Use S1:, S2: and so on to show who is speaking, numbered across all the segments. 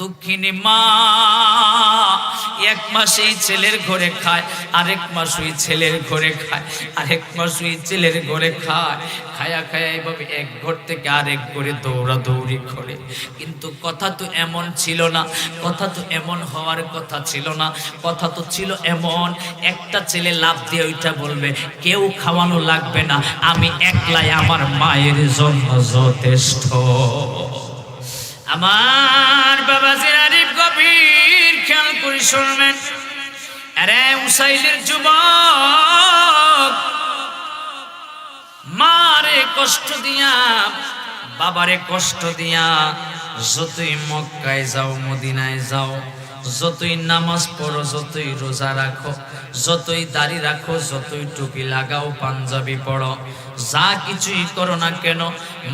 S1: দক্ষিণী মা, এক মাস এই ছেলের ঘরে খায়, আরেক মাস ওই ছেলের ঘরে খায়, আরেক মাস ওই ছেলের ঘরে খায়, খায়া খায়া এইভাবে এক ঘর থেকে আরেক ঘরে দৌড়াদৌড়ি করে। কিন্তু কথা তো এমন ছিল না, কথা তো এমন হওয়ার কথা ছিল না, কথা তো ছিল এমন, একটা ছেলে লাভ দিয়ে ওইটা বলবে, কেউ খাওয়ানো লাগবে না, আমি একলাই আমার মায়ের জন্য যথেষ্ট। আমার বাবা জিরারিফ গভীর খেয়াল করে শুনবেন। আরে উসাইলের যুবক, মারে কষ্ট দিয়া, বাবারে কষ্ট দিয়া, যতই মক্কায় যাও, মদিনায় যাও যতই নামাজ পড়ো, যতই রোজা রাখো, যতই দাড়ি রাখো, যতই টুপি লাগাও, পাঞ্জাবি পড়ো, যা কিছুই করো না কেন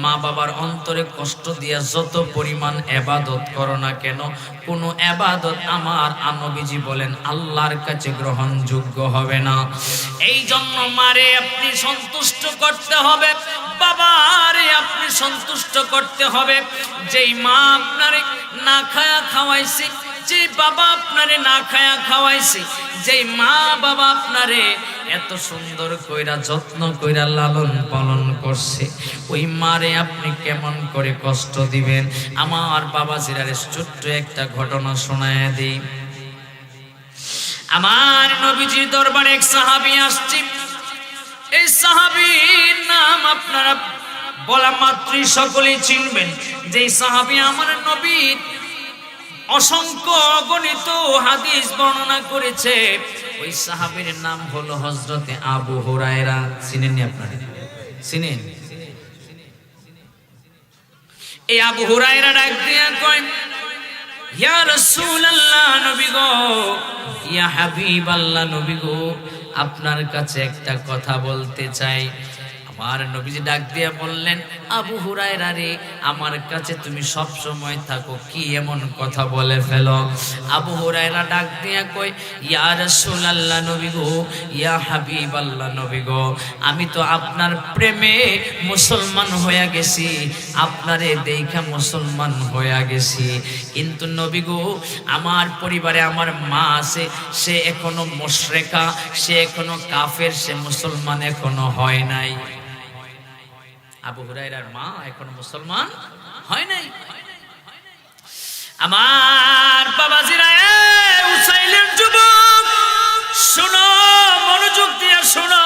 S1: মা বাবার অন্তরে কষ্ট দিয়া যত পরিমাণ এবাদত করো না কেন, কোনো এবাদত আমার আনবিজি বলেন, আল্লাহর কাছে গ্রহণযোগ্য হবে না। এই জন্য মারে আপনি সন্তুষ্ট করতে হবে, বাবারে আপনি সন্তুষ্ট করতে হবে, যেই মা আপনারে না খায়া খাওয়াইছে যে বাবা আপনারে না খায়া খাওয়াইছে, যেই মা বাবা আপনারে এত সুন্দর কইরা, যত্ন কইরা লালন পালন করছে, ওই মারে আপনি কেমন করে কষ্ট দিবেন? আমার বাবা জিরারে ছোট্ট একটা ঘটনা শোনায় দিই। আমার নবীজির দরবারে এক সাহাবী আসছে। এই সাহাবীর নাম আপনারা বলা মাত্রই সকলেই চিনবেন। যে সাহাবী আমার নবীর অসংখ্য অগণিত হাদিস বর্ণনা করেছে। ওই সাহাবীর নাম হলো হজরতে আবু হুরায়রা। চিনেননি আপনারা? চিনেন? এই আবু হুরায়রা ডাক দিয়া কয়, ইয়া রাসূলুল্লাহ নবী গো, ইয়া হাবিবাল্লাহ নবী গো, আপনার কাছে একটা কথা বলতে চাই। আমার নবীজি ডাক দিয়া বললেন, আবু হুরায়রা রে, আমার কাছে তুমি সব সময় থাকো, কি এমন কথা বলে ফেলো? আবু হুরায়রা ডাক দিয়া কই ইয়া রাসূলুল্লাহ নবী গো, ইয়া হাবিবাল্লাহ নবী গো, আমি তো আপনার প্রেমে মুসলমান হয়ে গেছি, আপনারে দেখা মুসলমান হয়ে গেছি। কিন্তু নবী গো, আমার পরিবারে আমার মা আছে, সে এখনও মুশরেকা, সে এখনও কাফের, সে মুসলমান এখনও হয় নাই। আবু হুরাইরার মা এখন মুসলমান হয় নাই। আমার বাবা জিরা উসাইলের যুবক, শোনো, মনোযোগ দিয়ে শোনো।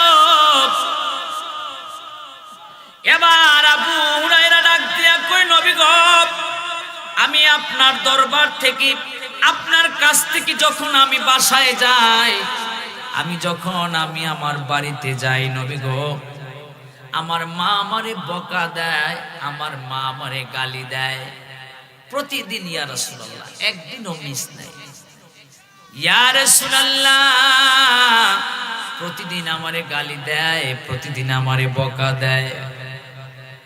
S1: এবার আবু হুরাইরা ডাক দিয়া কই নবী আমি আপনার দরবার থেকে, আপনার কাছ থেকে যখন আমি বাসায় যাই, আমি যখন আমি আমার বাড়িতে যাই, নবী আমার মা আমারে বকা দেয়, আমার মা আমারে গালি দেয়। প্রতিদিন ইয়া রাসূলুল্লাহ, একদিনও মিস নাই। ইয়া রাসূলুল্লাহ, প্রতিদিন আমারে গালি দেয়, প্রতিদিন আমারে বকা দেয়।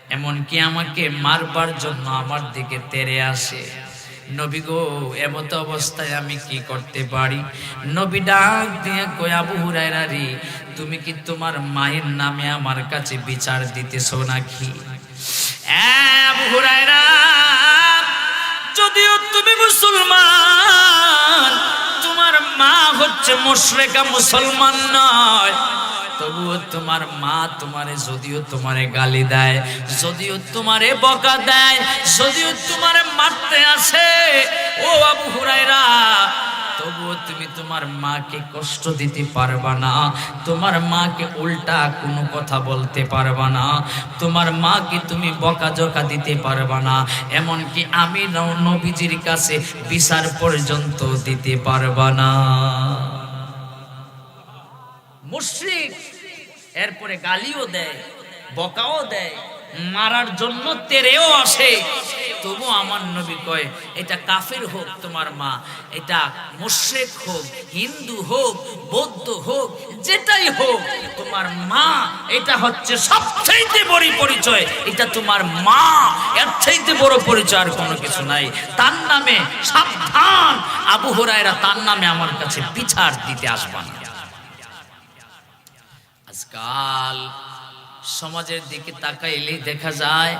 S1: এমনকি আমাকে মারবার জন্য আমার দিকে তেরে আসে। নবী গো, এমত অবস্থায় আমি কি করতে পারি? নবী ডাক দিয়ে কই আবু হুরায়রা রে, তুমি কি তোমার মায়ের নামে আমার কাছে বিচার দিতেছো নাকি? আবু হুরায়রা, যদিও তুমি মুসলমান, তোমার মা হচ্ছে মুশরিকা মুসলমান নয় তবুও তোমার মা তোমারে, যদিও তোমারে গালি দেয়, যদিও তোমারে বকা দেয়, যদিও তোমারে মারতে আসে। ও আবু হুরাইরা তবুও তুমি তোমার মাকে কষ্ট দিতে পারবা না, তোমার মাকে উল্টা কোনো কথা বলতে পারবা না, তোমার মাকে তুমি বকাঝকা দিতে পারবা না, এমনকি আমি নবীজির কাছে বিচার পর্যন্ত দিতে পারবা না। মুশরিক, এরপরে গালিও দেয়, বকাও দেয়, মারার জন্য তেরেও আসে। তবু আমার নবী কয়, এটা কাফের হোক তোমার মা, এটা মুশরিক হোক, হিন্দু হোক, বৌদ্ধ হোক, যেটাই হোক, তোমার মা, এটা হচ্ছে সবচাইতে বড় পরিচয়। এটা তোমার মা, এর চাইতে বড় পরিচয় আর কোনো কিছু নাই। তার নামে সাবধান, আবু হরাইরা তার নামে আমার কাছে বিচার দিতে আসবা না আজকাল সমাজের দিকে তাকাইলেই দেখা যায়,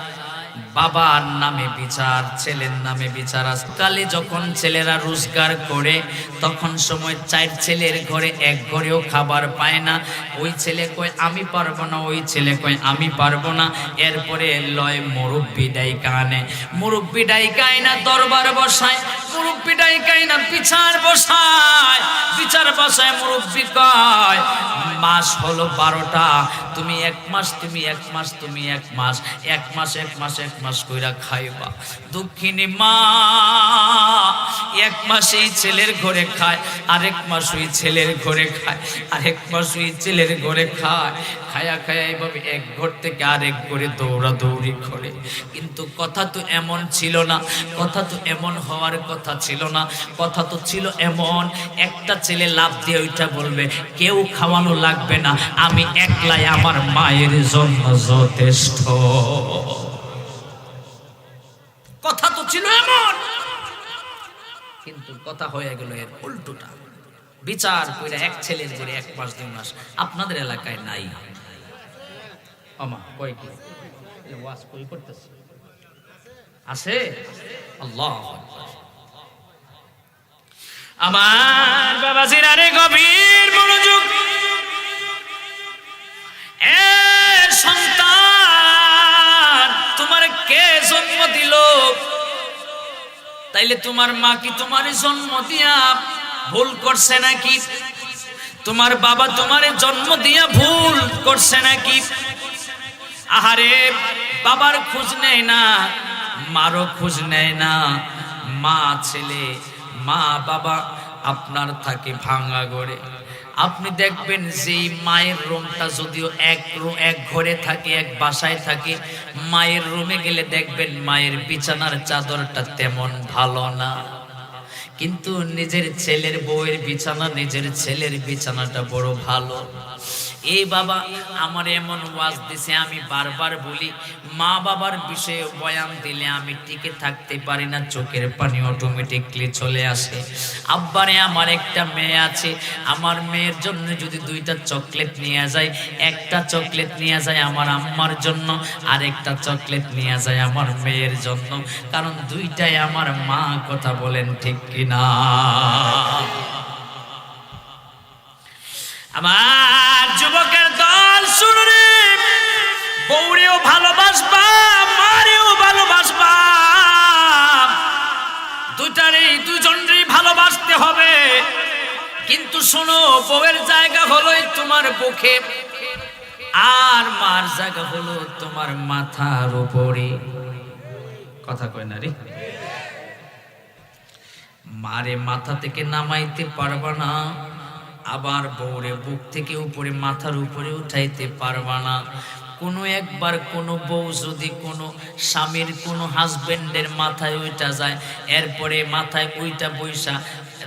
S1: বাবার নামে বিচার, ছেলের নামে বিচার কালে যখন ছেলেরা রোজগার করে, তখন সময় চার ছেলের ঘরে এক ঘরেও খাবার পায় না। ওই ছেলে কয়, আমি পারব না। ওই ছেলে কয়, আমি পারব না। এরপরে লয় মুরব্বি ডাইকা আনে মুরব্বি ডাইকা আইনা দরবার বসায়। মুরব্বি কাইনা বিচার বসায় বিচার বসায় মুরব্বি কয় মাস হলো বারোটা তুমি এক মাস, তুমি এক মাস, তুমি এক মাস এক মাস এক মাস এক মাস কইরা খাইবা। দুঃখিনী মা, এক মাস এই ছেলের ঘরে খায়, আরেক মাস ওই ছেলের ঘরে খায়, আরেক মাস ওই ছেলের ঘরে খায়। খায়া খায়া এইভাবে এক ঘর থেকে আরেক ঘরে দৌড়াদৌড়ি করে। কিন্তু কথা তো এমন ছিল না, কথা তো এমন হওয়ার কথা ছিল না, কথা তো ছিল এমন, একটা ছেলে লাভ দিয়ে ওইটা বলবে, কেউ খাওয়ানো লাগবে না, আমি একলাই আমার মায়ের জন্য যথেষ্ট। কথা তো ছিল এমন, কিন্তু কথা হয়ে গেল এর উল্টোটা। বিচার করে এক ছেলের করে এক মাস, দুই মাস আপনাদের এলাকায় নাই। আমা কয় কি? ওয়াজ কই করতেছে? আছে? আল্লাহ আমার বাবা জিরারে গভীর মনোযোগ এ সন্তান, তোমার কে জন্ম দিল? তাইলে তোমার মা কি তোমার জন্ম দিয়া ভুল করছে নাকি? তোমার বাবা তোমার জন্ম দিয়া ভুল করছে নাকি? আহারে, বাবার খোঁজ নেয় না, মারও খোঁজ নেয় না। মা, ছেলে, মা, বাবা আপনার থাকে ভাঙা গড়ে আপনি দেখবেন যে মায়ের রুমটা যদিও এক এক ঘরে থাকে, এক বাসায় থাকে, মায়ের রুমে গেলে দেখবেন মায়ের বিছানার চাদরটা তেমন ভালো না। কিন্তু নিজের ছেলের বউয়ের বিছানা, নিজের ছেলের বিছানাটা বড় ভালো। এই বাবা, আমার এমন ওয়াজ দিছে, আমি বারবার বলি, মা বাবার বিষয়ে বয়ান দিলে আমি টিকে থাকতে পারি না, চোখের পানি অটোমেটিকলি চলে আসে। আব্বারে, আমার একটা মেয়ে আছে, আমার মেয়ের জন্য যদি দুইটা চকলেট নিয়ে যায়, একটা চকলেট নিয়ে যায় আমার আম্মার জন্য, আর একটা চকলেট নিয়ে যায় আমার মেয়ের জন্য, কারণ দুইটাই আমার মা, কথা বলেন ঠিক কিনা? আমার যুবকের দল শুনরে বউরেও ভালোবাসবা, মারেও ভালোবাসবা। দুটারই দুজনরই ভালোবাসতে হবে। কিন্তু শোনো, বউয়ের জায়গা হলো তোমার বুকে। আর মার জায়গা হলো তোমার মাথার উপরে। কথা কয় না রে। মারে মাথা থেকে নামাইতে পারবা না। আবার বউরে বুক থেকে উপরে মাথার উপরে উঠাইতে পারবা না। কোনো একবার কোনো বউ যদি কোনো স্বামীর কোনো হাজবেন্ডের মাথায় উইটা যায়, এরপরে মাথায় উইটা বৈশা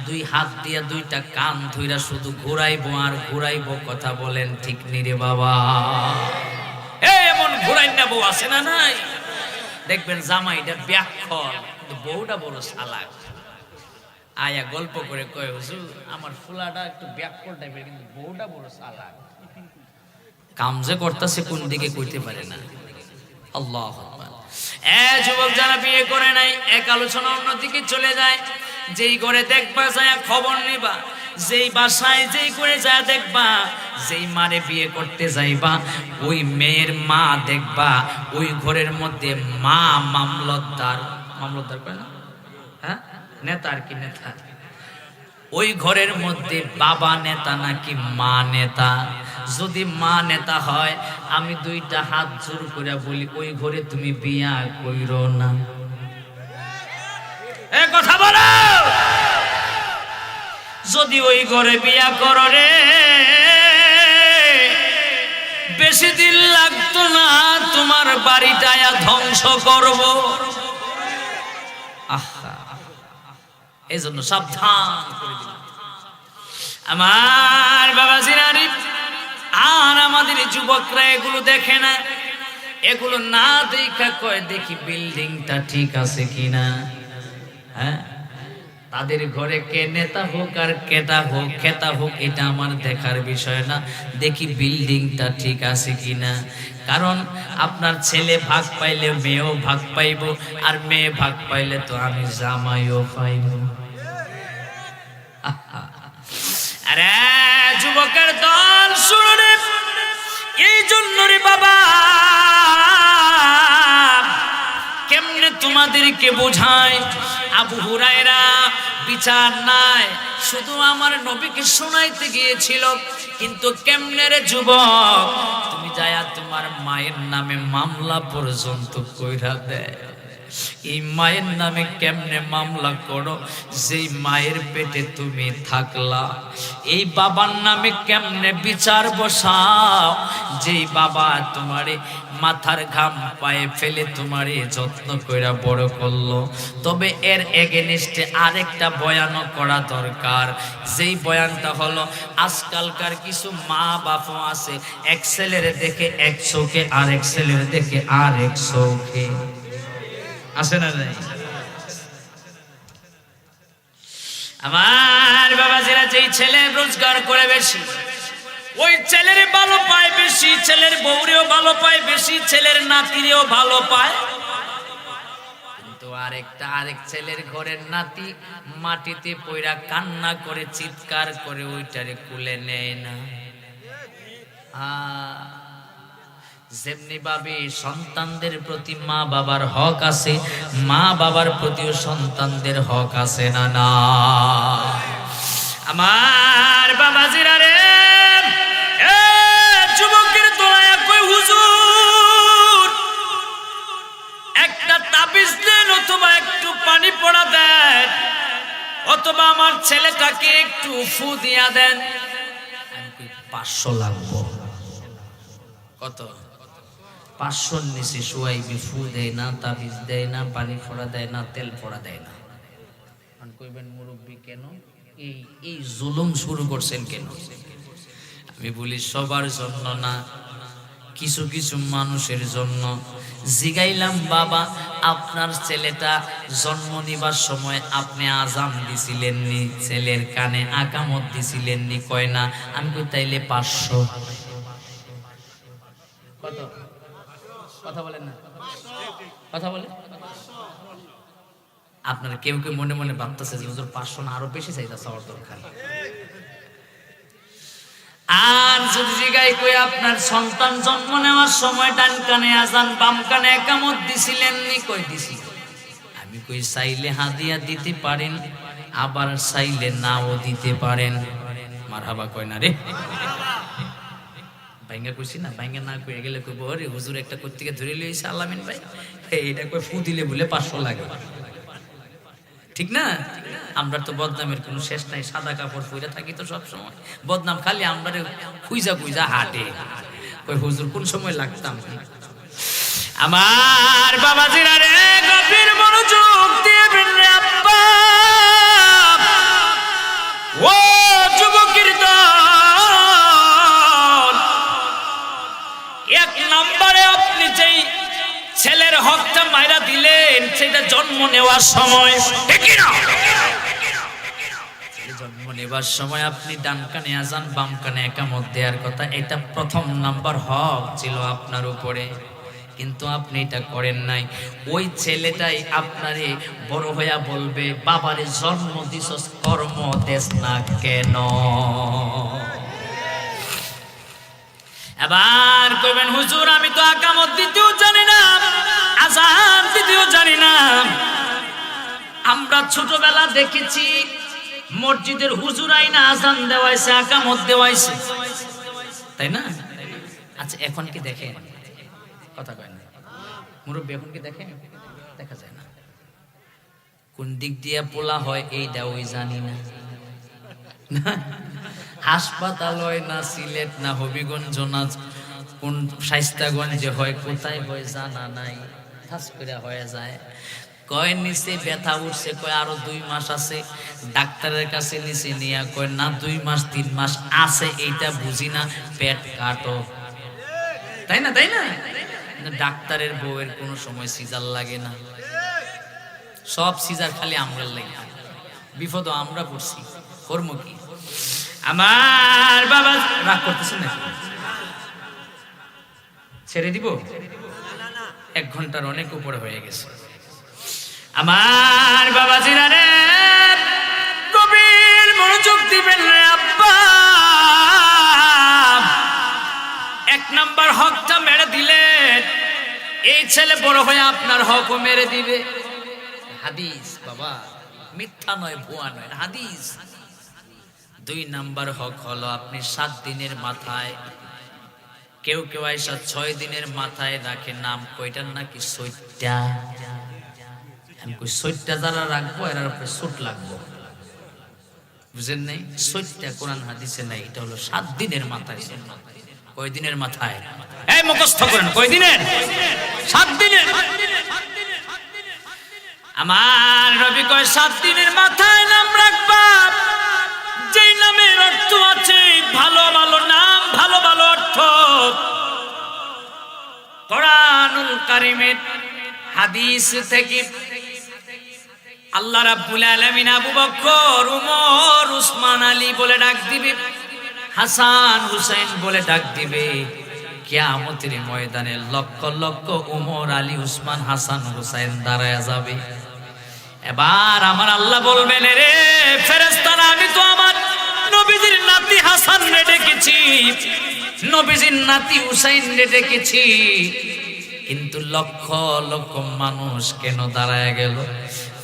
S1: দুই হাত দিয়া দুইটা কান ধইরা শুধু ঘুরাইবো আর ঘুরাইবো কথা বলেন ঠিক নিরে বাবা। এমন ঘুরাই না বউ আছে না নাই? দেখবেন জামাইটা ব্যাখ্যল কিন্তু বউটা বড় সালাক আয়া গল্প করে কয়, হুজুর, আমার ফুলাটা একটু ব্যাকল টাইপের, কিন্তু বউটা বড় সালাক কাম যে করতেছে কোন দিকে কইতে পারে না। আল্লাহ এ যুবক যারা বিয়ে করে নাই, এক আলোচনা অন্যদিকে চলে যায়। যেই ঘরে দেখবা যায়, খবর নিবা। যেই বাসায় যেই করে যায়, দেখবা। যেই মারে বিয়ে করতে যাইবা, ওই মেয়ের মা দেখবা। ওই ঘরের মধ্যে মা মামলতদার মামলতদার কয় না? হ্যাঁ? নেতা আর কি নেতা। ওই ঘরের মধ্যে বাবা নেতা নাকি মা নেতা। যদি মা নেতা হয়, আমি দুইটা হাত জোর করে বলি, ওই ঘরে তুমি বিয়া কইর না। এ কথা বলো! যদি ওই ঘরে বিয়া করো রে, বেশি দিন লাগতো না তোমার বাড়িটা ধ্বংস করব। আহা। এই জন্য সাবধান করে আমার বাবা জিরানি আর আমাদের যুবকরা এগুলো দেখে না। এগুলো না দেখা কয় দেখি বিল্ডিংটা ঠিক আছে কিনা। হ্যাঁ? তাদের ঘরে কে নেতা হোক আর কেতা হোক খেতা হোক, এটা আমার দেখার বিষয় না। দেখি বিল্ডিংটা ঠিক আছে কিনা। কারণ আপনার ছেলে ভাগ পাইলে মেয়েও ভাগ পাইব, আর মেয়ে ভাগ পাইলে তো আমি জামাইও পাইব। আরে যুবকের দল শুনুন এই জন্য রে বাবা। তোমাদেরকে বোঝায়, আবু হুরায়রা বিচার নাই। শুধু আমার নবীকে শোনাইতে গিয়েছিল, কিন্তু কেমনে রে যুবক? তুমি যায়া তোমার মায়ের নামে মামলা পর্যন্ত কইরা দেয়। এই মায়ের নামে কেমনে মামলা করো? যেই মায়ের পেটে তুমি থাকলা, এই বাবার নামে কেমনে বিচার বসাও? যেই বাবা তোমারে মাথার ঘাম পায়ে ফেলে তোমারে যত্ন কইরা বড় করল। তবে এর এগেনিস্টে আরেকটা বয়ানও করা দরকার। যেই বয়ানটা হলো, আজকালকার কিছু মা বাপও আছে, এক ছেলের দেখে এক চোখে আর এক ছেলের দেখে আর এক চোখে। আছে না নাই? আমার বাবা যারা যেই ছেলে রোজগার করে বেশি ওই ছেলের ভালো পায় বেশি, ছেলের বউরেও ভালো পায় বেশি, ছেলের নাতিরেও ভালো পায়। আরেকটা, আরেক ছেলের ঘরের নাতি মাটিতে পইরা কান্না করে, চিৎকার করে, ওইটারে কুলে নেয় না। যেমনি ভাবে সন্তানদের প্রতি মা বাবার হক আছে, মা বাবার প্রতিও সন্তানদের হক আছে না না? আমার বাবাজিরা রে দেন অথবা একটু পানি পড়া দেন, অথবা আমার ছেলেটাকে একটু ফু দিয়া দেন। পাঁচশো লাগবো। কত? পাঁচশোর নিচে শুয়াইবি, ফু দেয় না, তাবিজ দেয় না, পানি ফোড়া দেয় না, তেল ফোড়া দেয় না। কইবেন মুরব্বী কেন? এই এই জুলুম শুরু করছেন কেন? আমি বলি, সবার জন্য না কিছু কিছু মানুষের জন্য। জিগাইলাম, বাবা, আপনার ছেলেটা জন্ম নিবার সময় আপনি আজাম দিছিলেননি, ছেলের কানে আকামত দিছিলেননি। কয়, না, আমি কই, তাইলে পাঁচশো। কথা বলেন না। কথা কেউ কেউ মনে মনে ভাবতেছে যে পাঁচশো না, আরও বেশি চাইতা চাওয়ার দরকার। আর যদি জিগাই কই আপনার সন্তান জন্ম নেওয়ার সময় ডান কানে আজান, বাম কানে একামত দিছিলেন নি? কই দিছি? আমি কই চাইলে হাদিয়া দিতে পারেন, আবার চাইলে নাও দিতে পারেন। মারহাবা কয় না রে? ভাইঙ্গা কইছি না, ভাইঙ্গা না কইয়া গেলে কইব আরে হুজুর, একটা কর্তিকে ধরে লইছে আলামিন ভাই। এইটা কই ফু দিলে বলে পাঁচশো লাগে। ঠিক না? আমরা তো বদনামের কোনো শেষ নাই, সাদা কাপড় পরে থাকি তো সব সময় বদনাম খালি আমরা খুইজা খুইজা হাটে। ওই হুজুর, কোন সময় লাগতাম? আমার বাবাজিরা রে, গভীর মনোযোগ দিয়ে আব্বা, ও যুবকের এক নম্বরে ছেলের হকটা মাইরা দিলেন, সেটা জন্ম নেওয়ার সময়, ঠিক না? নেওয়ার সময় আপনি ডান কানে আজান, বাম কানে একামত দেওয়ার কথা, এটা প্রথম নাম্বার হক ছিল আপনার উপরে। কিন্তু আপনি এটা করেন নাই। ওই ছেলেটাই আপনারে বড় হইয়া বলবে, বাবারে জন্ম দিস কর্ম দেশ না কেন? এবার কইবেন, হুজুর, আমি তো আকামত দিতেও জানি না, আজান দিতেও জানি না। আমরা ছোটবেলা দেখেছি মসজিদের হুজুর আইনা আজান দেওয়াইছে আকামত দেওয়াইছে। তাই না? আচ্ছা এখন কি দেখেন? কথা কয় না। মুরব্বী এখন কি দেখেন? দেখা যায় না। কোন দিক দিয়ে পোলা হয় এইটা ওই জানি না। না, হাসপাতাল হয় না সিলেট না হবিগঞ্জ না কোন শাইস্তাগঞ্জে হয় কোথায় হয় জানা নাই। ঠাস করে হয়ে যায়। কয় নিচে ব্যথা উঠছে, কয় আরও দুই মাস আছে, ডাক্তারের কাছে নিচে নিয়ে কয়, না, দুই মাস, তিন মাস আছে, এইটা বুঝি না, পেট কাটো। তাই না তাই না? ডাক্তারের বউয়ের কোনো সময় সিজার লাগে না। সব সিজার খালি আমরার লাগে। বিপদ আমরা পড়ছি। কর্ম কি? আমার বাবা রাগ করতেছেন না ছেড়ে দিব? এক ঘণ্টার অনেক উপরে হয়ে গেছে। আমার বাবা জিরারে গভীর মনোযোগ দিবেন রে এক নাম্বার হকটা মেরে দিলেন। এই ছেলে বড় হয়ে আপনার হকও মেরে দিবে। হাদিস বাবা, মিথ্যা নয়, ভুয়া নয়, হাদিস। দুই নাম্বার হক হলো আপনি সাত দিনের মাথায়, কেউ কেউ আইসা ছয় দিনের মাথায় রাখে, নাম কয়টার নাকি সৈত্যা আমি কই, সৈত্যা যারা রাখব এর উপরে সুট লাগবো। বুঝেন নাই? সৈত্যা কোরআন, হাদিসে নাই, এটা হলো সাত দিনের মাথায়। কয় দিনের মাথায়? এই মুখস্থ করেন, কয় দিনের? সাত দিনের। আমার রবি কয়, সাত দিনের মাথায় নাম রাখবা। যেই নামের অর্থ আছে, ভালো ভালো নাম, ভালো ভালো অর্থ। কোরআনুল কারিমের হাদিস থেকে আল্লাহ রাব্বুল আলামিন আবু বকর, উমর, উসমান, আলী বলে ডাক দিবে, হাসান হুসাইন বলে ডাক দিবে। কিয়ামতের ময়দানে লক্ষ লক্ষ উমর, আলী, উসমান, হাসান হুসাইন দাঁড়ায় যাবে। এবার আমার আল্লাহ বলবেন রে ফেরেস্তারা আমি তো আমার নবীজির নাতি হাসান রে ডেকেছি। নবীজির নাতি হুসাইন রে ডেকেছি। কিন্তু লক্ষ লক্ষ মানুষ কেন দাঁড়ায় গেল?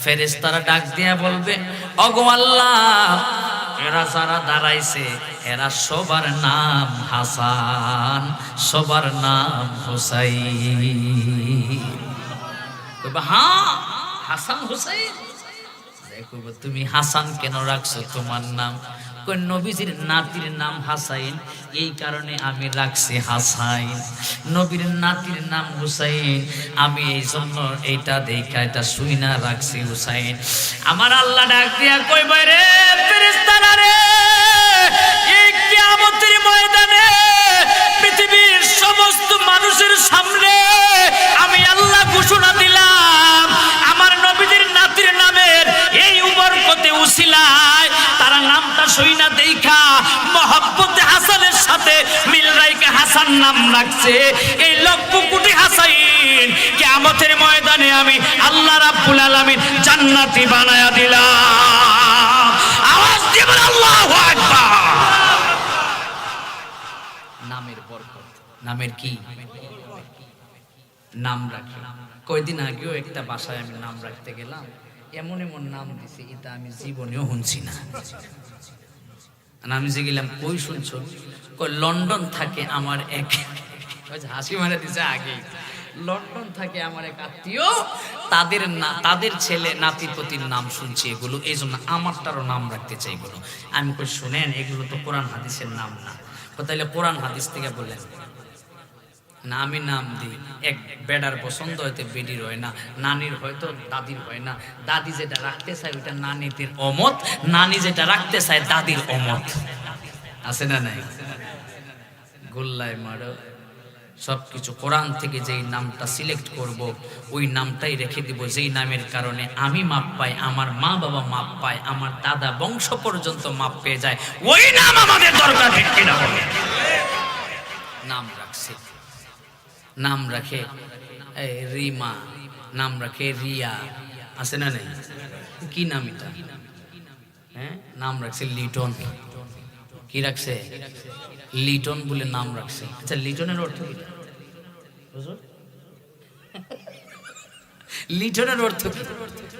S1: ফেরেস্তারা ডাক দিয়া বলবে, অগো আল্লাহ, এরা যারা দাঁড়াইছে, এরা সবার নাম হাসান, সবার নাম হুসাই হ্যাঁ হাসান হুসাই দেখো, তুমি হাসান কেন রাখছো তোমার নাম? নবীজির নাতির নাম হাসাইন, এই কারণে আমি রাখছি হাসাইন। নবীর নাতির নাম হুসাইন, আমি এই জন্য এইটা দেখা এটা শুই না রাখছি হুসাইন। আমার আল্লাহ ডাক দিয়া কইবে রে ফেরেশতারা রে, এই কিয়ামতের ময়দানে পৃথিবীর সমস্ত মানুষের সামনে আমি আল্লাহ ঘোষণা দিলাম, আমার নবীদের নাতির নামের এই নাম রাখছে এই লক্ষ কোটি হাসাইন। কিয়ামতের ময়দানে আমি আল্লাহ রাব্বুল আলামিন জান্নাতি বানায়া দিলাম। আওয়াজ দিয়ে বলে, আল্লাহু আকবার! নামের বরকত। নামের কি? নাম রাখি। কয়দিন আগেও একটা বাসায় আমি নাম রাখতে গেলাম। এমন এমন নাম দিছে, এটা আমি জীবনেও শুনছি না। আমি যে গেলাম, কই শুনছো? লন্ডন থাকে আমার এক হাসি মারা দিছে আগে লন্ডন থাকে আমার এক আত্মীয়, তাদের না তাদের ছেলে নাতিপতির নাম শুনছি এগুলো এই জন্য আমারটারও নাম রাখতে চাই এগুলো। আমি কই, শুনেন, এগুলো তো কোরআন হাদিসের নাম না। তাইলে কোরআন হাদিস থেকে বললেন না, আমি নাম দিই। এক বেডার পছন্দ হয়তো বেডির হয় না, নানির হয়তো দাদির হয় না। দাদি যেটা রাখতে চায় ওইটা নানিদের অমত, নানি যেটা রাখতে চায় দাদির অমত। আছে না নাই? গোল্লায় মারো। সব কিছু কোরআন থেকে যেই নামটা সিলেক্ট করব, ওই নামটাই রেখে দিব। যেই নামের কারণে আমি মাপ পাই, আমার মা বাবা মাপ পায়, আমার দাদা বংশ পর্যন্ত মাপ পেয়ে যায়, ওই নাম আমাদের দরকার নাম রাখছে। নাম রাখে রিমা, নাম রাখে রিয়া। আছে না নেই? কি নাম এটা? হ্যাঁ? নাম রাখছে লিটন। কি রাখছে? লিটন বলে নাম রাখছে। আচ্ছা লিটনের অর্থ কি? লিটনের অর্থ কি?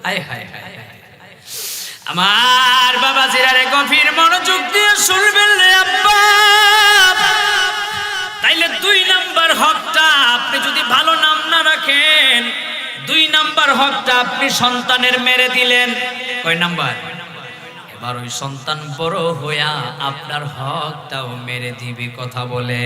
S1: আয় হায় হায়। আমার বাবা জিরারে গভীর মনোযোগ দিয়ে শুনবেন রে আব্বা। তাইলে দুই নাম্বার হকটা আপনি যদি ভালো নাম না রাখেন, দুই নাম্বার হকটা আপনি সন্তানের মেরে দিলেন। কয় নাম্বার? এবার ওই সন্তান বড় হইয়া আপনার হকটাও মেরে দিবি কথা বলে।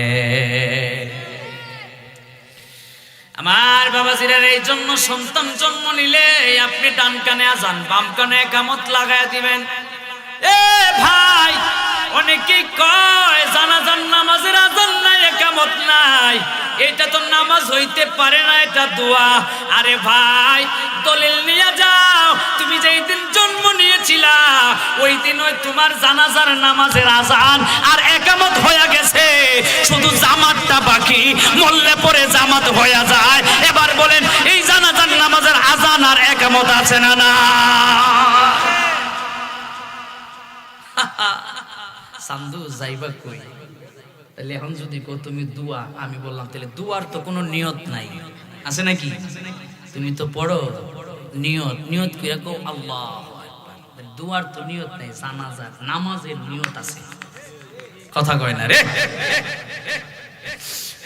S1: আমার বাবা জিরার এই জন্য সন্তান জন্ম নিলে আপনি ডান কানে আজান, বাম কানে কামত লাগায় দিবেন। এ ভাই, অনেকেই কয় জানাজান নামাজের আজান নাই, একামত নাই। এটা তো নামাজ হইতে পারে না, এটা দোয়া। আরে ভাই, দলিল নিয়ে যাও। তুমি যেই দিন জন্ম নিয়েছিলাম ওই দিন ওই তোমার জানাজার নামাজের আজান আর একামত হয়ে গেছে। শুধু জামাতটা বাকি মল্লে পরে জামাত হয়ে যায়। এবার বলেন, এই জানাজার নামাজের আজান আর একামত আছে না না? সান্দু, যাইবা কই? তাহলে এখন যদি কো তুমি দুয়া, আমি বললাম, তাহলে দুয়ার তো কোনো নিয়ত নাই। আছে নাকি? তুমি তো পড়ো, নিয়ত নিয়ত কি কো আল্লাহ দুয়ার তো নিয়ত নাই জানাজার নামাজের নিয়ত আছে। কথা কয় না রে।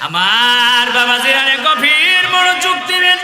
S1: আমার বাবা জিরানে গভীর মনোযোগ দিবেন।